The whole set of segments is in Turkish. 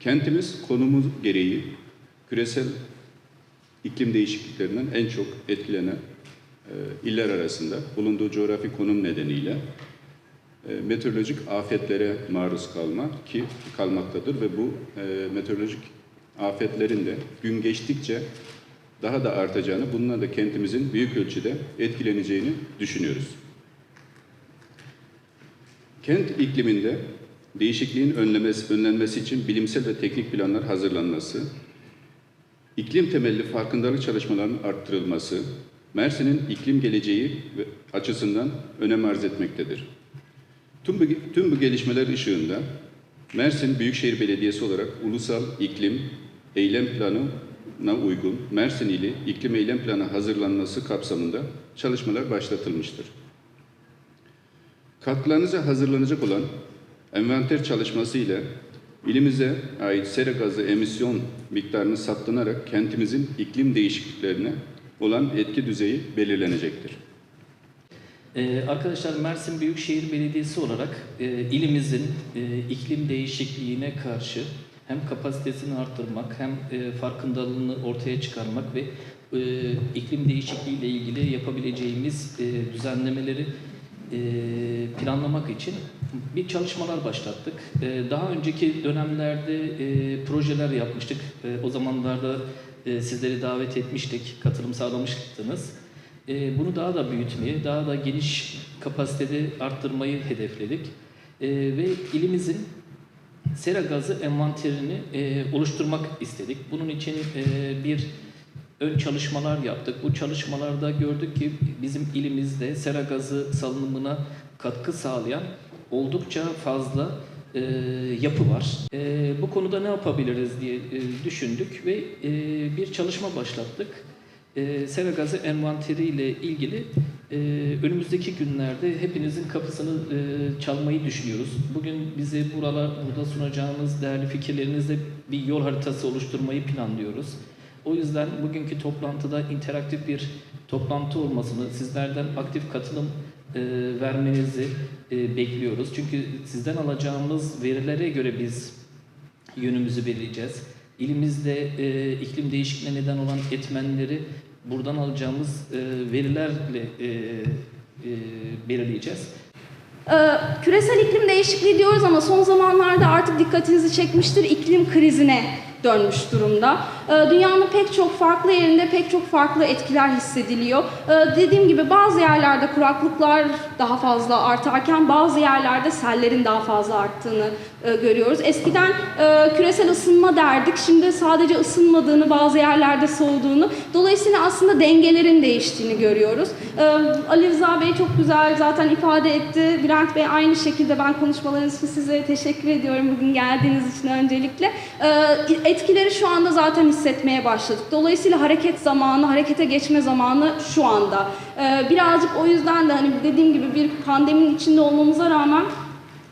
Kentimiz konumu gereği küresel iklim değişikliklerinden en çok etkilenen e, iller arasında bulunduğu coğrafi konum nedeniyle e, meteorolojik afetlere maruz kalma ki kalmaktadır ve bu e, meteorolojik afetlerin de gün geçtikçe daha da artacağını, bununla da kentimizin büyük ölçüde etkileneceğini düşünüyoruz. Kent ikliminde değişikliğin önlemesi, önlenmesi için bilimsel ve teknik planlar hazırlanması, iklim temelli farkındalık çalışmalarının arttırılması, Mersin'in iklim geleceği açısından önem arz etmektedir. Tüm bu, tüm bu gelişmeler ışığında Mersin Büyükşehir Belediyesi olarak ulusal iklim eylem planına uygun Mersin ili iklim eylem planı hazırlanması kapsamında çalışmalar başlatılmıştır. Katkılarınıza hazırlanacak olan envanter çalışması ile ilimize ait sera gazı emisyon miktarını saptanarak kentimizin iklim değişikliklerine olan etki düzeyi belirlenecektir. Ee, arkadaşlar Mersin Büyükşehir Belediyesi olarak e, ilimizin e, iklim değişikliğine karşı hem kapasitesini arttırmak hem e, farkındalığını ortaya çıkarmak ve e, iklim değişikliği ile ilgili yapabileceğimiz e, düzenlemeleri planlamak için bir çalışmalar başlattık. E, daha önceki dönemlerde e, projeler yapmıştık. E, o zamanlarda e, sizleri davet etmiştik, katılım sağlamıştınız. E, bunu daha da büyütmeyi, daha da geniş kapasitede arttırmayı hedefledik. E, ve ilimizin sera gazı envanterini e, oluşturmak istedik. Bunun için e, bir ön çalışmalar yaptık. Bu çalışmalarda gördük ki bizim ilimizde sera gazı salınımına katkı sağlayan oldukça fazla e, yapı var. E, bu konuda ne yapabiliriz diye e, düşündük ve e, bir çalışma başlattık. E, sera gazı envanteri ile ilgili e, önümüzdeki günlerde hepinizin kapısını e, çalmayı düşünüyoruz. Bugün bize buralar, burada sunacağınız değerli fikirlerinizle bir yol haritası oluşturmayı planlıyoruz. O yüzden bugünkü toplantıda interaktif bir toplantı olmasını, sizlerden aktif katılım e, vermenizi e, bekliyoruz. Çünkü sizden alacağımız verilere göre biz yönümüzü belirleyeceğiz. İlimizde e, iklim değişikliğine neden olan etmenleri buradan alacağımız e, verilerle e, e, belirleyeceğiz. Ee, küresel iklim değişikliği diyoruz ama son zamanlarda artık dikkatinizi çekmiştir iklim krizine dönmüş durumda. Ee, dünyanın pek çok farklı yerinde pek çok farklı etkiler hissediliyor. Ee, dediğim gibi bazı yerlerde kuraklıklar daha fazla artarken bazı yerlerde sellerin daha fazla arttığını e, görüyoruz. Eskiden e, küresel ısınma derdik. Şimdi sadece ısınmadığını, bazı yerlerde soğuduğunu. Dolayısıyla aslında dengelerin değiştiğini görüyoruz. Ee, Ali Rıza Bey çok güzel zaten ifade etti. Bülent Bey aynı şekilde ben konuşmalarınız için size teşekkür ediyorum bugün geldiğiniz için öncelikle. Etkileri şu anda zaten hissetmeye başladık. Dolayısıyla hareket zamanı, harekete geçme zamanı şu anda. Ee, birazcık o yüzden de hani dediğim gibi bir pandeminin içinde olmamıza rağmen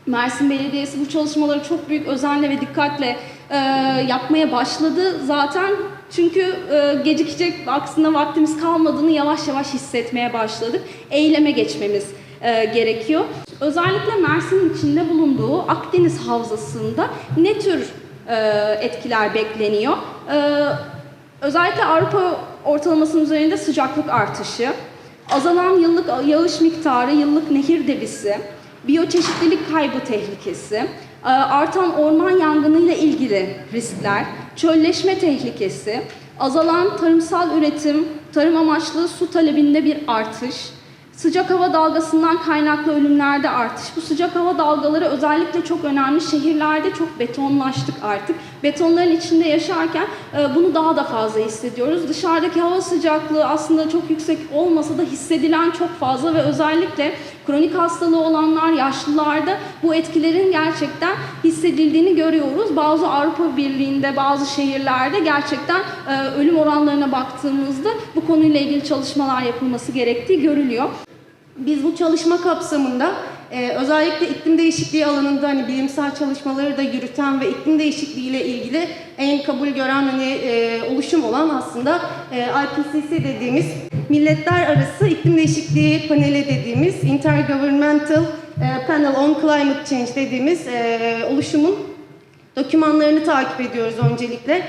Mersin Belediyesi bu çalışmaları çok büyük özenle ve dikkatle e, yapmaya başladı zaten. Çünkü e, gecikecek aksine vaktimiz kalmadığını yavaş yavaş hissetmeye başladık. Eyleme geçmemiz e, gerekiyor. Özellikle Mersin'in içinde bulunduğu Akdeniz Havzası'nda ne tür etkiler bekleniyor? E, özellikle Avrupa ortalamasının üzerinde sıcaklık artışı, azalan yıllık yağış miktarı, yıllık nehir debisi, biyoçeşitlilik kaybı tehlikesi, e, artan orman yangınıyla ilgili riskler, çölleşme tehlikesi, azalan tarımsal üretim, tarım amaçlı su talebinde bir artış, Sıcak hava dalgasından kaynaklı ölümlerde artış. Bu sıcak hava dalgaları özellikle çok önemli. Şehirlerde çok betonlaştık artık. Betonların içinde yaşarken e, bunu daha da fazla hissediyoruz. Dışarıdaki hava sıcaklığı aslında çok yüksek olmasa da hissedilen çok fazla ve özellikle kronik hastalığı olanlar, yaşlılarda bu etkilerin gerçekten hissedildiğini görüyoruz. Bazı Avrupa Birliği'nde, bazı şehirlerde gerçekten e, ölüm oranlarına baktığımızda bu konuyla ilgili çalışmalar yapılması gerektiği görülüyor. Biz bu çalışma kapsamında e, özellikle iklim değişikliği alanında hani bilimsel çalışmaları da yürüten ve iklim değişikliği ile ilgili en kabul gören hani e, oluşum olan aslında e, IPCC dediğimiz Milletler Arası İklim Değişikliği Paneli dediğimiz Intergovernmental e, Panel on Climate Change dediğimiz e, oluşumun dokümanlarını takip ediyoruz öncelikle.